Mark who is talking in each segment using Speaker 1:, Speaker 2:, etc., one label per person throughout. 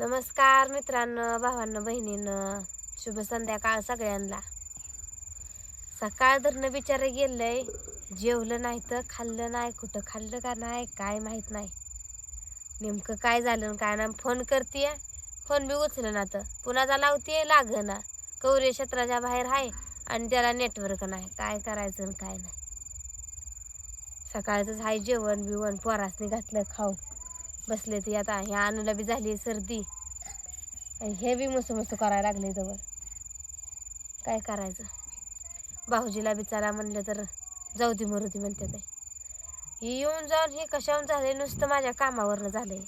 Speaker 1: नमस्कार मित्रांनो भावांना बहिणीनं शुभ संध्याकाळ सगळ्यांना. सकाळ धरणं बिचारे गेलंय. जेवलं नाही तर खाल्लं नाही कुठं खाल्लं का नाही काय माहीत नाही. नेमकं काय झालं काय ना फोन करते फोन बी उचलं ना तर पुन्हा लावते लाग ना कौरे क्षेत्राच्या बाहेर आहे आणि त्याला नेटवर्क नाही काय करायचं काय नाही. सकाळचंच आहे जेवण बिवण पोरासनी घातलं खाऊ. बसले ती आता ह्या अनुला बी झाली सर्दी. हे बी मस्त मस्त करायला लागले जवळ काय करायचं? भाऊजीला बिचारा म्हणलं तर जाऊ दे मरू दे म्हणते ते ही येऊन जाऊन हे कशाहून झाले? नुसतं माझ्या कामावरनं झालंय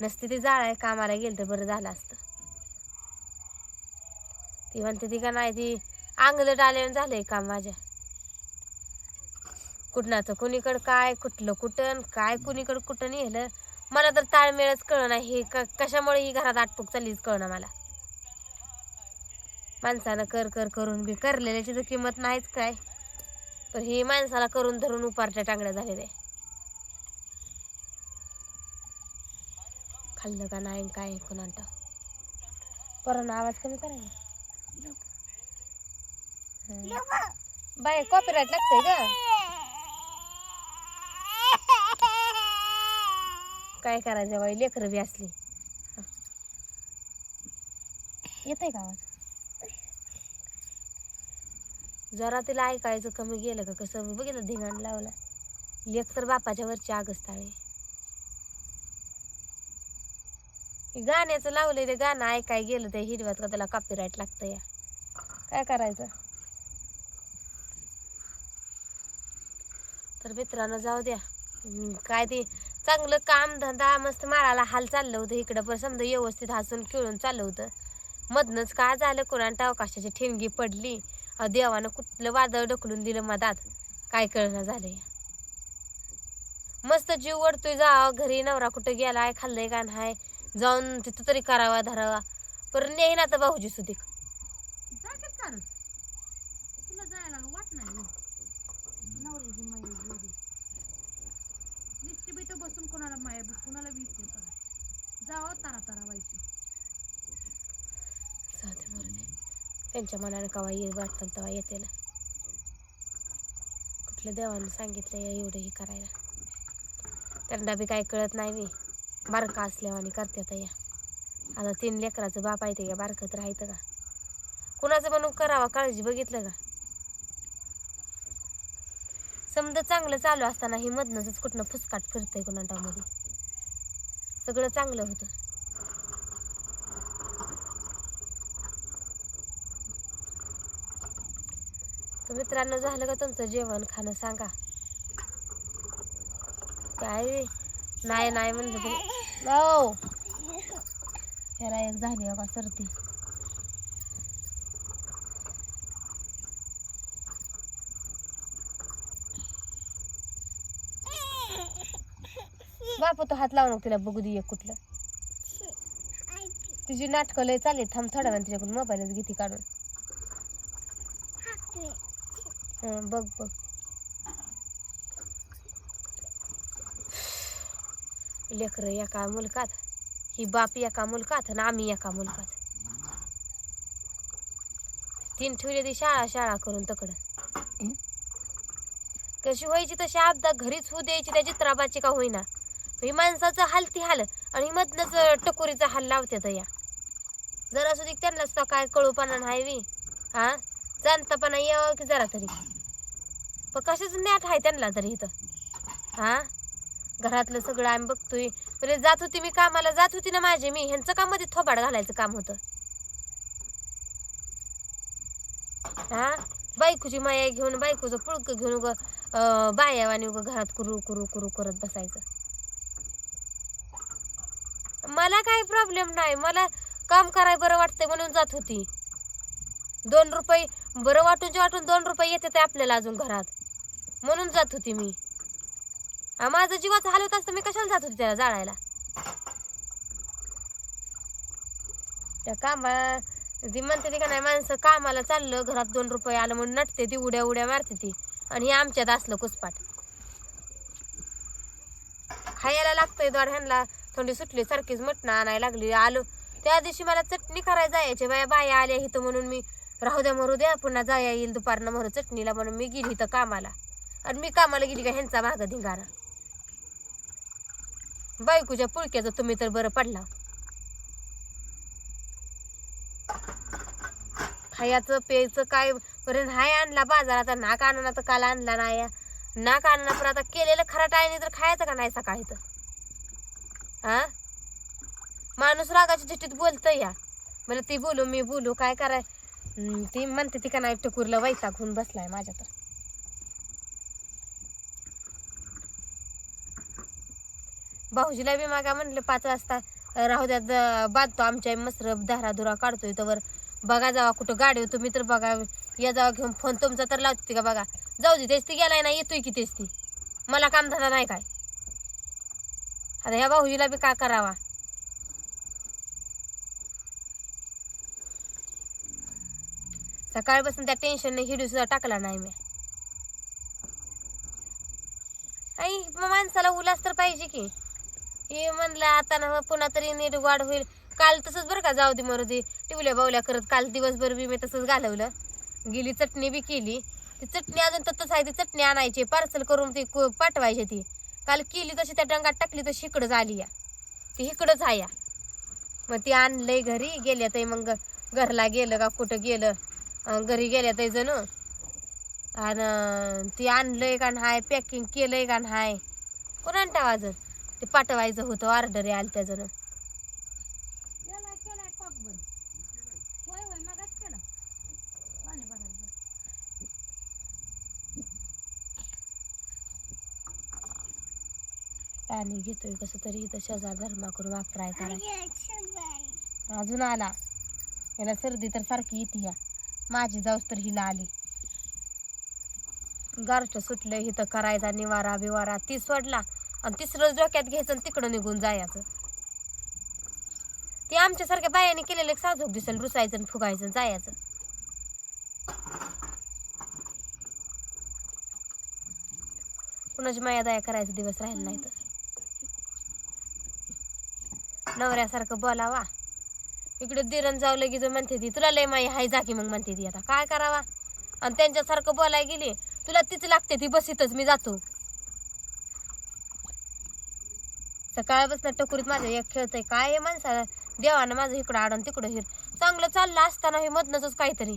Speaker 1: नसती ती आहे कामाला गेलं तर बरं झालं असतं. ती म्हणते ती का नाही ती अंगलट आल्यानं झालंय काम माझ्या. कुठनाचं कुणीकडं काय कुठलं कुठं काय कुणीकडं कुठं नेलं? मला तर ताळमेळच नाही. हे कशामुळे ही घरात आटपूक चाललीच कळणं मला. माणसानं कर कर करून बी करलेल्याची तर किंमत नाहीच काय. पण ही माणसाला करून धरून उपारच्या टांगड्या झालेल्या खाल्लं का नाही काय कोणाला परत आवाज कमी करायला बाय कॉपीराईट लागतंय का काय करायचं बाई? लेकरं बी असली. येतंय का आवाज? जरा तिला ऐकायचं कमी गेलं का कसं? बघितलं धिंगाण लावला. लेख तर बापाच्या वरची आगस्ताळे गाण्याचं लावलंय ते गाणं ऐकाय गेलं ते हिरव्यात का त्याला कॉपीराईट लागतं या. काय करायचं? तर मित्रांनो जाऊ द्या. हम्म, काय ते चांगलं काम धंदा मस्त माळाला हाल चाललं होतं. इकडं पण समजा व्यवस्थित हसून खेळून चाललं होतं. मधनंच काय झालं? कोणाला अवकाशाची ठिणगी पडली? देवानं कुठलं वादळ ढकलून दिलं मधात? काय कळणं झालंय? मस्त जीव वडतोय जा. घरी नवरा कुठं गेलाय? खाल्लंय का नाही? जाऊन तिथं तरी करावा धरावा. पर नेही ना तर भाऊजी सुधीक
Speaker 2: जाकेत चालत तुला जायला वाट नाही नवऱ्याची माया गेली नुसती बिट बसून कोणाला माया बी कोणाला बी इथे करा जावं तारा तारा व्हायची
Speaker 1: मरू दे. त्यांच्या मनाने कवा ये वाटतं तेव्हा येते ना. कुठल्या देवानं सांगितलं एवढं हे करायला. त्यांना बी काय कळत नाही मी बारका असल्यावानी करतात या. आता तीन लेकराचं बाप आहे ते का बारकत राहायचं का? कुणाचं म्हणून करावा काळजी बघितलं का? समजा चांगलं चालू असताना ही मधनच कुठनं फुसकाट फिरतंय कुणाटामध्ये. सगळं चांगलं होतं. मित्रांनो झालं का तुमचं जेवण? खाणं सांगा. काय नाही नाही म्हणलं तरी. हो. ह्याला एक झाली का सर्दी. बापू तो हात लावू तिला बघू दे एक कुठलं. तिची नाटकं लय चालली थांब थोड्या वेळ तिच्याकडून मोबाईलच घेते काढून. बघ बघ. लेकरं एका मुलकात ही बाप एका मुलकात आणि आम्ही एका मुलकात. तीन ठेवली ती शाळा शाळा करून तकडं. कशी व्हायची तशी आपदा घरीच होऊ द्यायची त्या चित्राबाची का होईना. ही माणसाचं हाल ती हाल आणि मधनच टकोरीचा हाल लावते तर या. जरा सुधी त्यांना सुद्धा काय कळूपणा नाही बी. हा? जाणतापणा यावं की जरा तरी. पण कशाच नॅट आहे त्यांना तरी इथं? हा? घरातलं सगळं आम्ही बघतोय. पहिले जात होती मी कामाला जात होती ना माझे मी. ह्यांचं काममध्ये थोबाड घालायचं काम होतं. हा? बायकोची माया घेऊन बायकोचं पुळक घेऊन उग बायावानी उग घरात कुरू कुरू कुरू करत बसायचं. मला काही प्रॉब्लेम नाही. मला काम कराय बरं वाटतंय म्हणून जात होती. दोन रुपये बरं वाटून वाटून दोन रुपये येते ते आपल्याला अजून घरात. म्हणून जात होती मी. हा, माझं जीवाचं हाल होत असतं मी कशाला जात होती त्याला जाळायला? त्या कामा ती म्हणते ती का नाही माणसं कामाला चाललं घरात दोन रुपये आलं म्हणून नटते ती उड्या उड्या मारते ती. आणि हे आमच्यात असलं कुसपाट. खायला लागतंय दोड ह्यांना थंडी सुटली सारखीच मटणं आणायला लागली. आलो त्या दिवशी मला चटणी करायला जायची बाया बाया आल्या इथं म्हणून मी राहू द्या मरू द्या पुन्हा जाया येईल दुपारनं मरू चटणीला म्हणून मी गेली इथं कामाला. आणि मी कामाला गेली का ह्यांचा माग धिंगारा बायकूच्या पुळक्याचं तुम्ही तर बरं पडला. खायचं प्यायचं काय पर्यंत नाही आणला बाजारात नाक आणला तर काल आणला नाही. नाक आणला पण आता केलेलं खरा टाळणी तर खायचं का नाही सकाळी तर? हा माणूस रागाच्या चिठ्ठीत बोलतोय या. मला ती बोलू मी बोलू काय कराय ती म्हणते ती का नाही टकुरला वैताग होऊन बसलाय माझ्या तर भाऊजीला बी मागा म्हणलं पाच वाजता राहू द्या बांधतो आमच्या मस्त धाराधुरा काढतोय तर बघा जावा कुठं गाडी तुम्ही तर बघा या जावा घेऊन फोन तुमचा तर लावते का बघा. जाऊ दे तेच ती गेलाय ना येतोय की तेच ती. मला काम धंदा नाही काय? आता ह्या भाऊजीला बी का करावा? सकाळपासून त्या टेन्शनने हिडू सुद्धा टाकला नाही मी. आई मग माणसाला उलास तर पाहिजे की. हे म्हणलं आता ना पुन्हा तरी नीट वाढ होईल. काल तसंच बरं का जाऊ दे मरू दे. टिवल्या बावल्या करत काल दिवसभर बी मी तसंच घालवलं. गेली चटणी बी केली. ती चटणी अजून तसंच आहे ती चटणी आणायची. पार्सल करून ती पाठवायची ती. काल केली तशी त्या डंगात टाकली तशी इकडंच आली या. ती इकडंच आहे या. मग ती आणलंय घरी गेल्या ते मग घरला गेलं का कुठं गेलं. घरी गेल्या ते जण आणि ती आणलंय का नाही पॅकिंग केलंय का नाही. कोण वाजत ते पाठवायचं होतं ऑर्डर आली त्या जण
Speaker 2: होय होय पाणी
Speaker 1: घेतोय कसं तरी इथं शेजार धर्मा करून वापराय करायचं अजून आला. याला सर्दी तर सारखी येते या. माझी जाऊस तर हिला आली. गारचं सुटलं इथं करायचा निवारा बिवारा ती सोडला आणि तिसरं डोक्यात घ्यायचं आणि तिकडं निघून जायचं. ती आमच्यासारख्या बायाने केलेलं एक साधूक दिसेल रुसायचं आणि फुगायचं जायचं. कुणाची माया दया करायचा दिवस राहिला नाही तर. नवऱ्यासारखं बोलावा. इकडे दिरण जाऊ लगेच म्हणते ती तुला लय माई हाय जा की मग म्हणते ती आता. काय करावा? आणि त्यांच्यासारखं बोलायला गेली तुला तीच लागते ती बसीतच मी जातो. सकाळपासून टकुरीत माझं एक खेळतंय काय हे माणसाला? देवानं माझं इकडं आडून तिकडं हिर. चांगलं चाललं असताना हे मधनच काहीतरी.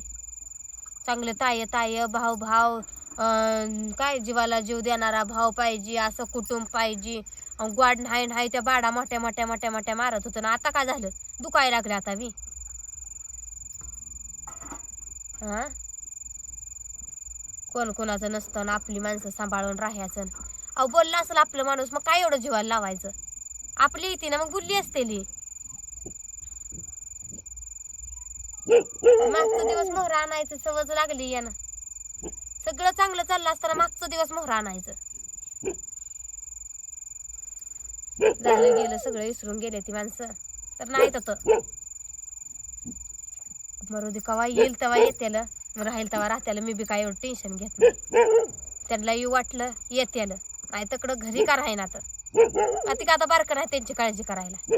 Speaker 1: चांगलं ताय ताय भाव भाव अं, काय जीवाला जीव देणारा भाव पाहिजे असं कुटुंब पाहिजे. ग्वाड नाही नाही त्या बाडा मोठ्या मोठ्या मोठ्या मोठ्या मारत होतं. ना आता काय झालं? दुखायला लागलं आता मी हा? कोण कोणाचं नसतं ना आपली माणसं सांभाळून राहायचं अहो बोललं असेल आपलं माणूस मग काय एवढं जीवाला लावायचं? आपली येते ना मग गुल्ली असते मागचा दिवस मोहरा आणायचं सवज लागली यानं. सगळं चांगलं चाललं असताना मागचा दिवस मोहरा आणायचं. झालं गेलं सगळं विसरून गेले ती माणसं. तर नाही तर मरू दे कवा येईल तेव्हा येत्याला मग राहील तेव्हा राहत्याला मी बी काय एवढं टेन्शन घेत नाही. त्यांना येऊ वाटलं येत्याला नाही तकडं घरी का राहीन तर आता का आता बारकं नाही त्यांची काळजी करायला?